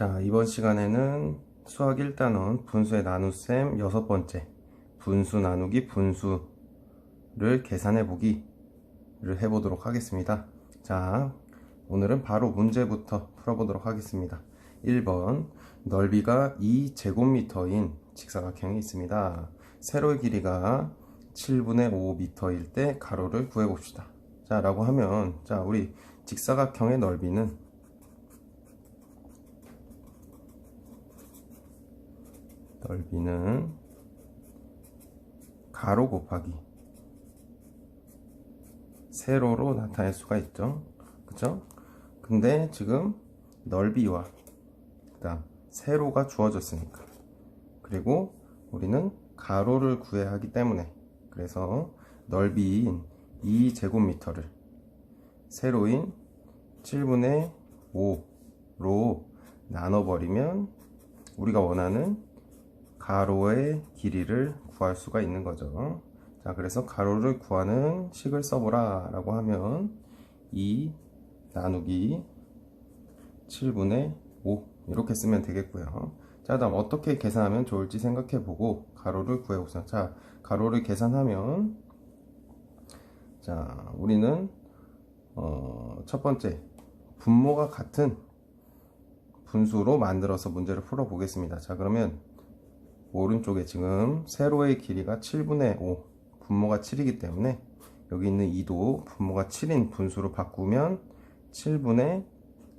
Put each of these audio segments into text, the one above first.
자, 이번 시간에는 수학 1단원 분수의 나눗셈 여섯 번째 분수 나누기 분수를 계산해 보기를 해보도록 하겠습니다. 자, 오늘은 바로 문제부터 풀어보도록 하겠습니다. 1번 넓이가 2제곱미터인 직사각형이 있습니다. 세로의 길이가 7분의 5m일 때 가로를 구해봅시다. 자, 라고 하면 자, 우리 직사각형의 넓이는 넓이는 가로 곱하기 세로로 나타낼 수가 있죠. 그죠? 근데 지금 넓이와 그다음 세로가 주어졌으니까 그리고 우리는 가로를 구해야 하기 때문에 그래서 넓이인 2제곱미터를 세로인 7분의 5로 나눠버리면 우리가 원하는 가로의 길이를 구할 수가 있는 거죠. 자, 그래서 가로를 구하는 식을 써보라 라고 하면 2 나누기 7분의 5 이렇게 쓰면 되겠고요. 자, 다음 어떻게 계산하면 좋을지 생각해 보고 가로를 구해봅시다. 자, 가로를 계산하면 자, 우리는 어, 첫 번째 분모가 같은 분수로 만들어서 문제를 풀어 보겠습니다. 자, 그러면 오른쪽에 지금 세로의 길이가 7분의 5 분모가 7이기 때문에 여기 있는 2도 분모가 7인 분수로 바꾸면 7분의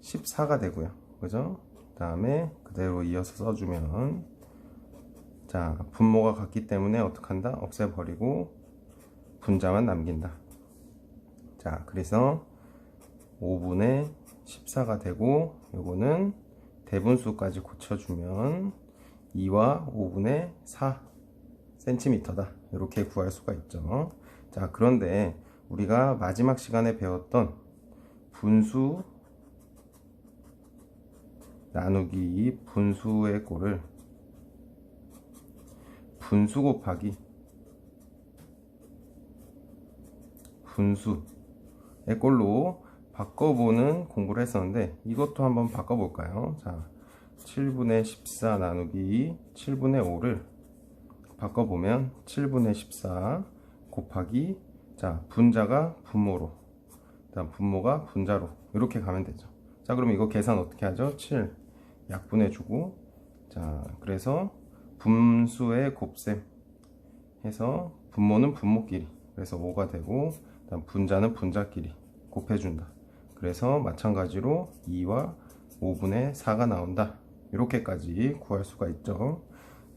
14가 되고요. 그죠? 그 다음에 그대로 이어서 써주면 자 분모가 같기 때문에 어떻게 한다? 없애버리고 분자만 남긴다. 자 그래서 5분의 14가 되고 요거는 대분수까지 고쳐주면 2와 5분의 4 cm다. 이렇게 구할 수가 있죠. 자, 그런데 우리가 마지막 시간에 배웠던 분수 나누기 분수의 꼴을 분수 곱하기 분수의 꼴로 바꿔보는 공부를 했었는데 이것도 한번 바꿔볼까요? 자, 7분의 14 나누기 7분의 5를 바꿔보면 7분의 14 곱하기 자 분자가 분모로 다음 분모가 분자로 이렇게 가면 되죠. 자 그럼 이거 계산 어떻게 하죠? 7 약분해 주고 자 그래서 분수의 곱셈 해서 분모는 분모끼리 그래서 5가 되고 다음 분자는 분자끼리 곱해준다. 그래서 마찬가지로 2와 5분의 4가 나온다 이렇게까지 구할 수가 있죠.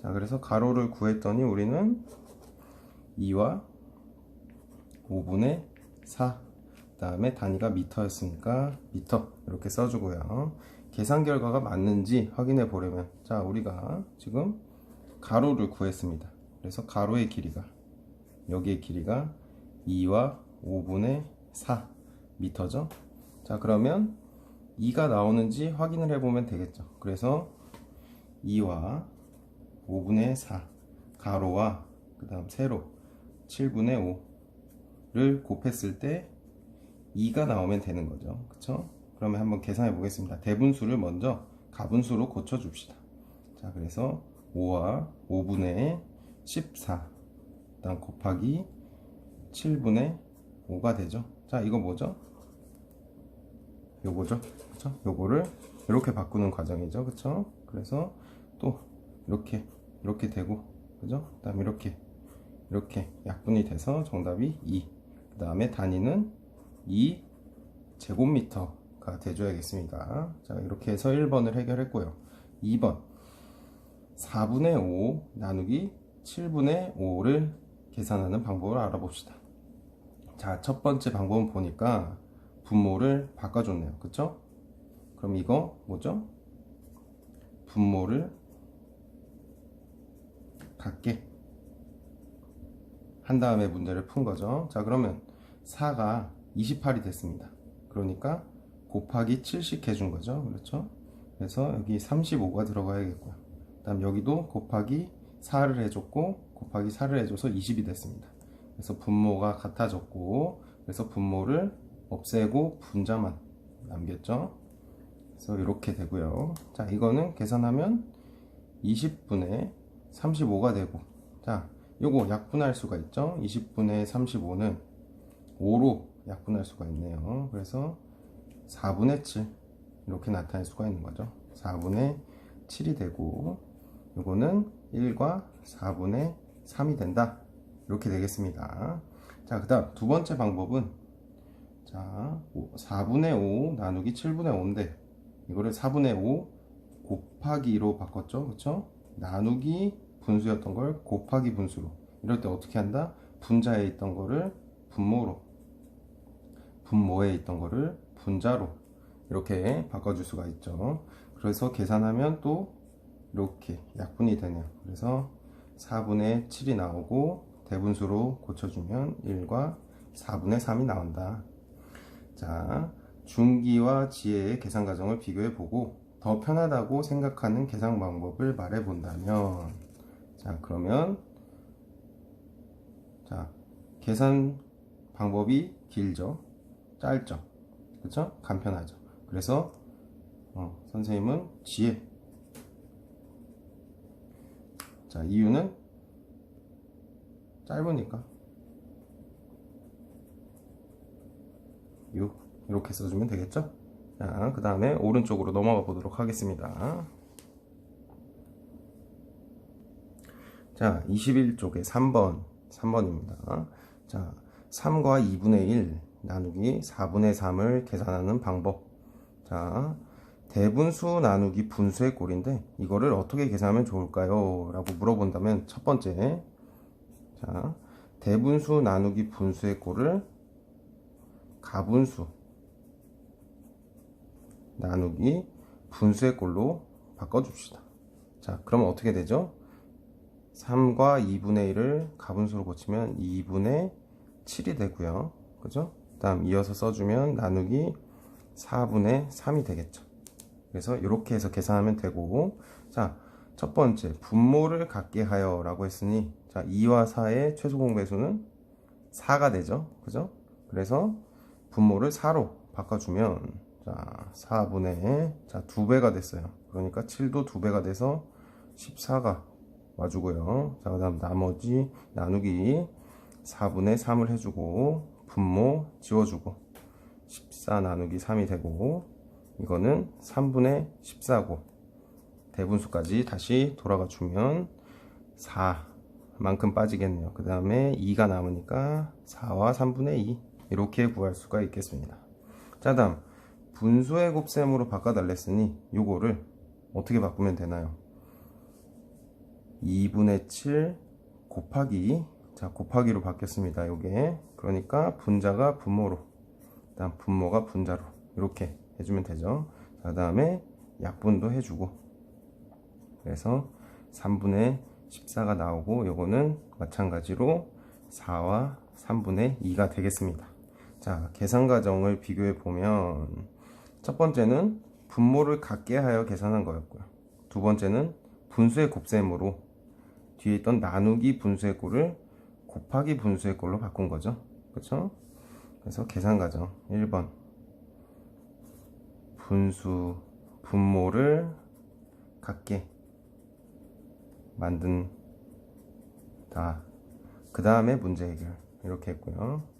자, 그래서 가로를 구했더니 우리는 2와 5분의 4. 그 다음에 단위가 미터였으니까 미터 이렇게 써주고요. 계산 결과가 맞는지 확인해 보려면 자 우리가 지금 가로를 구했습니다. 그래서 가로의 길이가 여기의 길이가 2와 5분의 4 미터죠. 자 그러면 2가 나오는지 확인을 해보면 되겠죠. 그래서 2와 5분의 4 가로와 그 다음 세로 7분의 5를 곱했을 때 2가 나오면 되는 거죠. 그쵸? 그러면 한번 계산해 보겠습니다. 대분수를 먼저 가분수로 고쳐 줍시다. 자, 그래서 5와 5분의 14 그다음 곱하기 7분의 5가 되죠. 자, 이거 뭐죠? 요거죠. 그쵸? 요거를 이렇게 바꾸는 과정이죠. 그쵸? 그래서 또 이렇게 이렇게 되고 그죠? 그 다음 이렇게 이렇게 약분이 돼서 정답이 2. 그 다음에 단위는 2 제곱미터가 돼줘야겠습니다. 자, 이렇게 해서 1번을 해결했고요. 2번 4분의 5 나누기 7분의 5를 계산하는 방법을 알아봅시다. 자, 첫 번째 방법은 보니까 분모를 바꿔줬네요. 그쵸? 그럼 이거 뭐죠? 분모를 같게 한 다음에 문제를 푼 거죠. 자, 그러면 4가 28이 됐습니다. 그러니까 곱하기 7씩 해준 거죠. 그렇죠? 그래서 여기 35가 들어가야겠고요. 다음 여기도 곱하기 4를 해줬고 곱하기 4를 해줘서 20이 됐습니다. 그래서 분모가 같아졌고 그래서 분모를 없애고 분자만 남겼죠. 그래서 이렇게 되고요. 자, 이거는 계산하면 20분의 35가 되고, 자, 요거 약분할 수가 있죠. 20분의 35는 5로 약분할 수가 있네요. 그래서 4분의 7 이렇게 나타낼 수가 있는 거죠. 4분의 7이 되고, 요거는 1과 4분의 3이 된다. 이렇게 되겠습니다. 자, 그 다음 두 번째 방법은 자, 4분의 5 나누기 7분의 5인데 이거를 4분의 5 곱하기 2로 바꿨죠. 그쵸? 나누기 분수였던 걸 곱하기 분수로. 이럴 때 어떻게 한다? 분자에 있던 거를 분모로. 분모에 있던 거를 분자로. 이렇게 바꿔줄 수가 있죠. 그래서 계산하면 또 이렇게 약분이 되네요. 그래서 4분의 7이 나오고 대분수로 고쳐주면 1과 4분의 3이 나온다. 자, 중기와 지혜의 계산 과정을 비교해 보고 더 편하다고 생각하는 계산 방법을 말해 본다면 자, 그러면 자, 계산 방법이 길죠. 짧죠. 그렇죠? 간편하죠. 그래서 어, 선생님은 지혜 자, 이유는 짧으니까 이렇게 써주면 되겠죠? 자, 그 다음에 오른쪽으로 넘어가 보도록 하겠습니다. 자, 21쪽에 3번, 3번입니다. 자, 3과 2분의 1 나누기 4분의 3을 계산하는 방법. 자, 대분수 나누기 분수의 꼴인데 이거를 어떻게 계산하면 좋을까요? 라고 물어본다면 첫 번째 자 대분수 나누기 분수의 꼴을 가분수 나누기 분수의 꼴로 바꿔줍시다 자 그러면 어떻게 되죠? 3과 2분의 1을 가분수로 고치면 2분의 7이 되고요 그죠? 그 다음 이어서 써주면 나누기 4분의 3이 되겠죠 그래서 이렇게 해서 계산하면 되고 자, 첫 번째 분모를 갖게 하여 라고 했으니 자, 2와 4의 최소 공배수는 4가 되죠. 그죠? 그래서 분모를 4로 바꿔주면 자, 4분의 자, 2배가 됐어요. 그러니까 7도 2배가 돼서 14가 와주고요. 자, 그 다음 나머지 나누기 4분의 3을 해주고 분모 지워주고 14 나누기 3이 되고 이거는 3분의 14고 대분수까지 다시 돌아가 주면 4만큼 빠지겠네요. 그 다음에 2가 남으니까 4와 3분의 2 이렇게 구할 수가 있겠습니다. 자 다음 분수의 곱셈으로 바꿔달랬으니 요거를 어떻게 바꾸면 되나요? 2분의 7 곱하기 자 곱하기로 바뀌었습니다. 요게 그러니까 분자가 분모로 다음 분모가 분자로 이렇게 해주면 되죠. 그 다음에 약분도 해주고 그래서 3분의 14가 나오고 요거는 마찬가지로 4와 3분의 2가 되겠습니다. 자, 계산 과정을 비교해 보면 첫 번째는 분모를 갖게 하여 계산한 거였고요. 두 번째는 분수의 곱셈으로 뒤에 있던 나누기 분수의 꼴을 곱하기 분수의 꼴로 바꾼 거죠. 그렇죠? 그래서 계산 과정 1번 분수 분모를 갖게 만든다. 그 다음에 문제 해결 이렇게 했고요.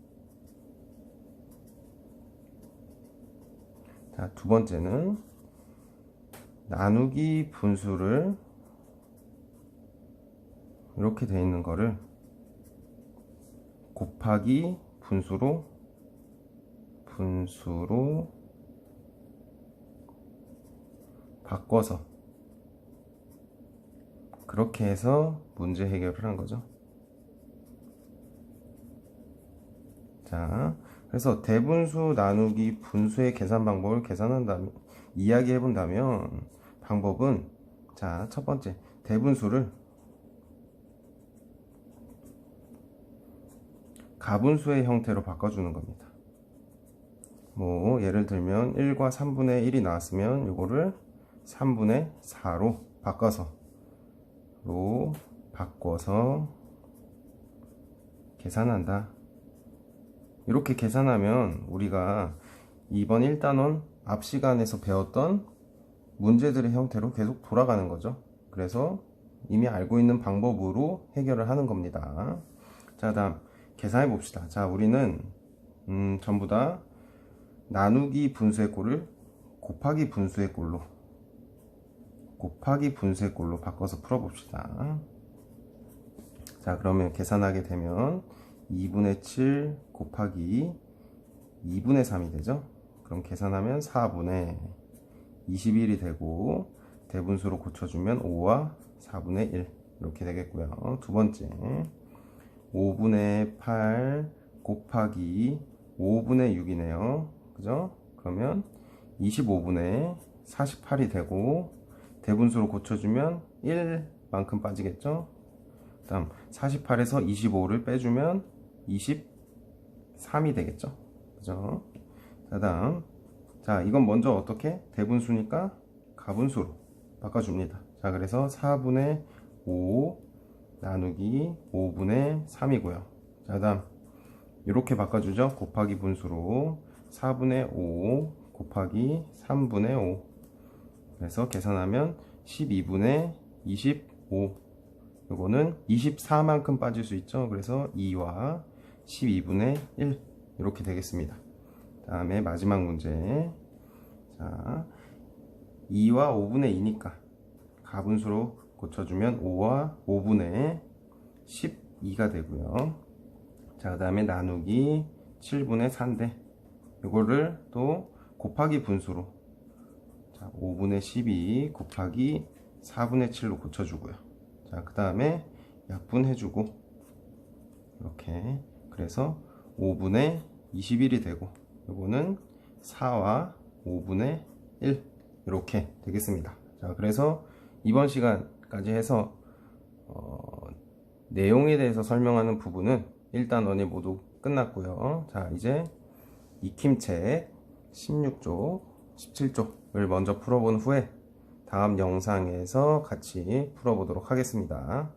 자, 두 번째는 나누기 분수를 이렇게 돼 있는 거를 곱하기 분수로 분수로 바꿔서 그렇게 해서 문제 해결을 한 거죠. 자, 그래서 대분수 나누기 분수의 계산 방법을 계산한다면 이야기해 본다면 방법은 자, 첫 번째 대분수를 가분수의 형태로 바꿔주는 겁니다. 뭐 예를 들면 1과 3분의 1이 나왔으면 이거를 3분의 4로 바꿔서 로 바꿔서 계산한다. 이렇게 계산하면 우리가 2번 1단원 앞 시간에서 배웠던 문제들의 형태로 계속 돌아가는 거죠. 그래서 이미 알고 있는 방법으로 해결을 하는 겁니다. 자, 다음 계산해 봅시다. 자, 우리는 음, 전부 다 나누기 분수의 꼴을 곱하기 분수의 꼴로 곱하기 분수의 꼴로 바꿔서 풀어 봅시다. 자, 그러면 계산하게 되면 2분의 7 곱하기 2분의 3이 되죠? 그럼 계산하면 4분의 21이 되고 대분수로 고쳐주면 5와 4분의 1 이렇게 되겠고요. 두 번째 5분의 8 곱하기 5분의 6이네요. 그죠? 그러면 25분의 48이 되고 대분수로 고쳐주면 1만큼 빠지겠죠? 다음 48에서 25를 빼주면 23이 되겠죠? 그죠? 자 다음 자 이건 먼저 어떻게 대분수니까 가분수로 바꿔줍니다. 자 그래서 4분의 5 나누기 5분의 3이고요. 자 다음 이렇게 바꿔주죠. 곱하기 분수로 4분의 5 곱하기 3분의 5 그래서 계산하면 12분의 25 요거는 24만큼 빠질 수 있죠. 그래서 2와 12분의 1 이렇게 되겠습니다. 다음에 마지막 문제 자 2와 5분의 2니까 가분수로 고쳐주면 5와 5분의 12가 되고요. 자, 그 다음에 나누기 7분의 4인데 이거를 또 곱하기 분수로 자, 5분의 12 곱하기 4분의 7로 고쳐주고요. 자, 그 다음에 약분해주고 이렇게 그래서 5분의 21이 되고 이거는 4와 5분의 1 이렇게 되겠습니다. 자, 그래서 이번 시간까지 해서 어, 내용에 대해서 설명하는 부분은 일단 원이 모두 끝났고요. 자, 이제 익힘책 16쪽, 17쪽을 먼저 풀어본 후에 다음 영상에서 같이 풀어보도록 하겠습니다.